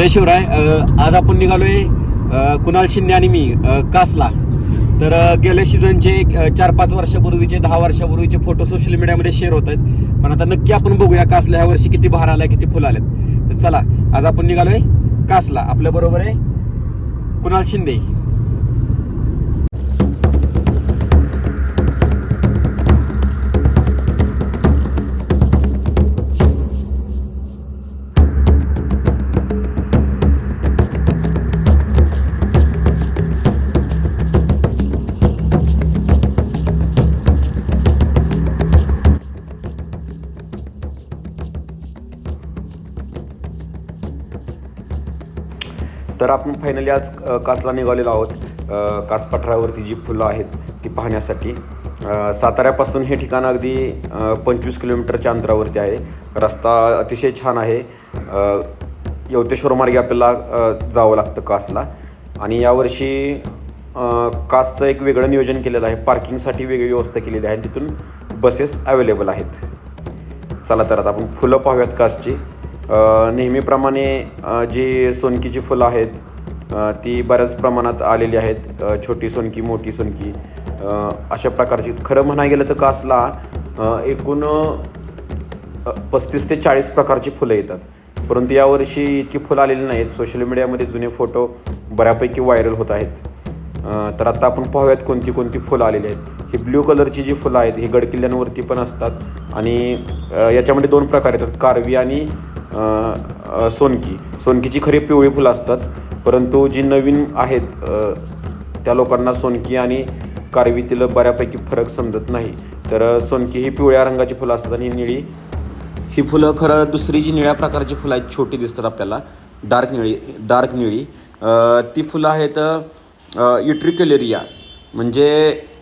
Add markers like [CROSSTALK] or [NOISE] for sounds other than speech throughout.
जय शिवराय. आज आपण निघालोय कुणाल शिंदे आणि मी कासला. तर गेल्या सीझनचे चार पाच वर्षापूर्वीचे दहा वर्षापूर्वीचे फोटो सोशल मीडियामध्ये शेअर होत आहेत. पण आता नक्की आपण बघूया कासला ह्या वर्षी किती बहार आला किती फुलं आलेत. तर चला आज आपण निघालोय कासला. आपल्याबरोबर आहे कुणाल शिंदे. तर आपण फायनली आज कासला निघालेलो आहोत. अ, कास पठारावरती जी फुलं आहेत ती पाहण्यासाठी. साताऱ्यापासून हे ठिकाण अगदी पंचवीस किलोमीटरच्या अंतरावरती आहे. रस्ता अतिशय छान आहे. यवतेश्वर मार्गे आपल्याला जावं लागतं कासला. आणि यावर्षी कासचं एक वेगळं नियोजन केलेलं आहे. पार्किंगसाठी वेगळी व्यवस्था केलेली आहे. तिथून बसेस अवेलेबल आहेत. चला तर आता आपण फुलं पाहूयात कासची. नेहमीप्रमाणे जी सोनकीची फुलं आहेत ती बऱ्याच प्रमाणात आलेली आहेत छोटी सोनकी मोठी सोनकी. अशा प्रकारची. खरं म्हणायला गेलं तर कासला एकूण पस्तीस ते चाळीस प्रकारची फुलं येतात. परंतु यावर्षी इतकी फुलं आलेली नाहीत. सोशल मीडियामध्ये जुने फोटो बऱ्यापैकी व्हायरल होत आहेत. तर आता आपण पाहूयात कोणती कोणती फुलं आलेली आहेत. ही ब्ल्यू कलरची जी फुलं आहेत ही गडकिल्ल्यांवरती पण असतात. आणि याच्यामध्ये दोन प्रकार येतात. कारवी आणि सोनकी. सोनकीची खरी पिवळी फुलं असतात परंतु जी नवीन आहेत त्या लोकांना सोनकी आणि कारवीतील बऱ्यापैकी फरक समजत नाही. तर सोनकी ही पिवळ्या रंगाची फुलं असतात आणि निळी ही फुलं खरं दुसरी जी निळ्या प्रकारची फुलं आहेत छोटी दिसतात आपल्याला डार्क निळी डार्क निळी. ती फुलं आहेत युट्रिकलेरिया म्हणजे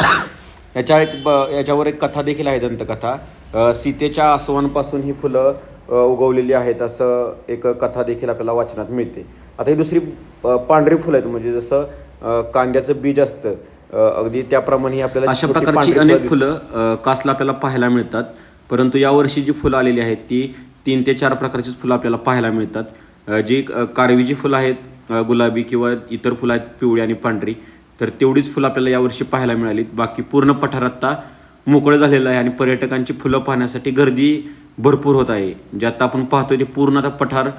[COUGHS] याच्या एक ब याच्यावर एक कथा देखील आहे दंतकथा. सीतेच्या आसवांपासून ही फुलं उगवलेली आहेत असं एक कथा देखील आपल्याला वाचनात मिळते. आता ही दुसरी पांढरी फुलं आहेत. म्हणजे जसं कांद्याचं बीज असतं अगदी त्याप्रमाणे ही आपल्याला अशा प्रकारची अनेक. फुलं कासला आपल्याला पाहायला मिळतात. परंतु यावर्षी जी फुलं आलेली आहेत ती तीन ते चार प्रकारचीच फुलं आपल्याला पाहायला मिळतात. जी कारवीची फुलं आहेत गुलाबी किंवा इतर फुलं आहेत पिवळी आणि पांढरी तर तेवढीच फुलं आपल्याला यावर्षी पाहायला मिळाली बाकी पूर्ण पठार आत्ता मोकळं झालेलं आहे आणि पर्यटकांची फुलं पाहण्यासाठी गर्दी भरपूर होत आहे. जे आता आपण पाहतो ते पूर्ण आता पठार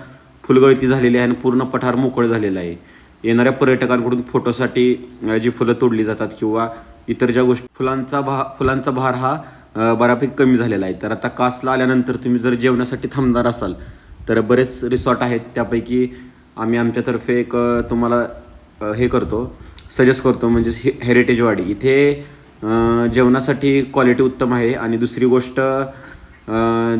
फुलगळती झालेली आहे आणि पूर्ण पठार मोकळं झालेलं आहे. येणाऱ्या पर्यटकांकडून फोटोसाठी जी फुलं तोडली जातात किंवा इतर ज्या गोष्टी फुलांचा भा फुलांचा भार हा बऱ्यापैकी कमी झालेला आहे. तर आता कासला आल्यानंतर तुम्ही जर जेवणासाठी थांबणार असाल तर बरेच रिसॉर्ट आहेत. त्यापैकी आम्ही आमच्यातर्फे एक तुम्हाला हे करतो सजेस्ट करतो म्हणजे हे हेरिटेजवाडी इथे जेवणासाठी क्वालिटी उत्तम आहे. आणि दुसरी गोष्ट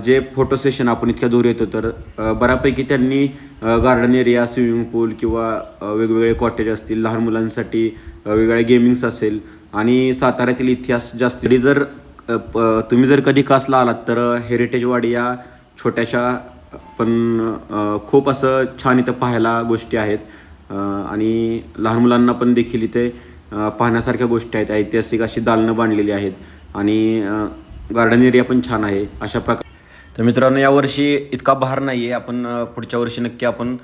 जे फोटो सेशन आपण इतक्या दूर येतो तर बऱ्यापैकी त्यांनी गार्डन एरिया स्विमिंग पूल किंवा वेगवेगळे कॉटेज असतील लहान मुलांसाठी वेगवेगळ्या गेमिंग्स असेल आणि साताऱ्यातील इतिहास जास्त. तरी जर प- तुम्ही जर कधी कासला आलात तर हेरिटेजवाडी या छोट्याशा पण खूप असं छान इथं पाहायला गोष्टी आहेत. आणि लहान मुलांना पण देखील इथे पाहण्यासारख्या गोष्टी आहेत. ऐतिहासिक अशी दालनं बांधलेली आहेत. आणि गार्डन एरिया पण छान आहे अशा प्रकार तर मित्रांनो यावर्षी इतका भार नाही आहे आपण पुढच्या वर्षी नक्की आपण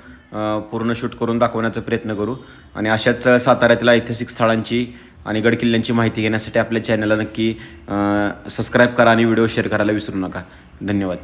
पूर्ण शूट करून दाखवण्याचा प्रयत्न करू. आणि अशाच साताऱ्यातील ऐतिहासिक स्थळांची आणि गडकिल्ल्यांची माहिती घेण्यासाठी आपल्या चॅनलला नक्की सबस्क्राईब करा आणि व्हिडिओ शेअर करायला विसरू नका. धन्यवाद.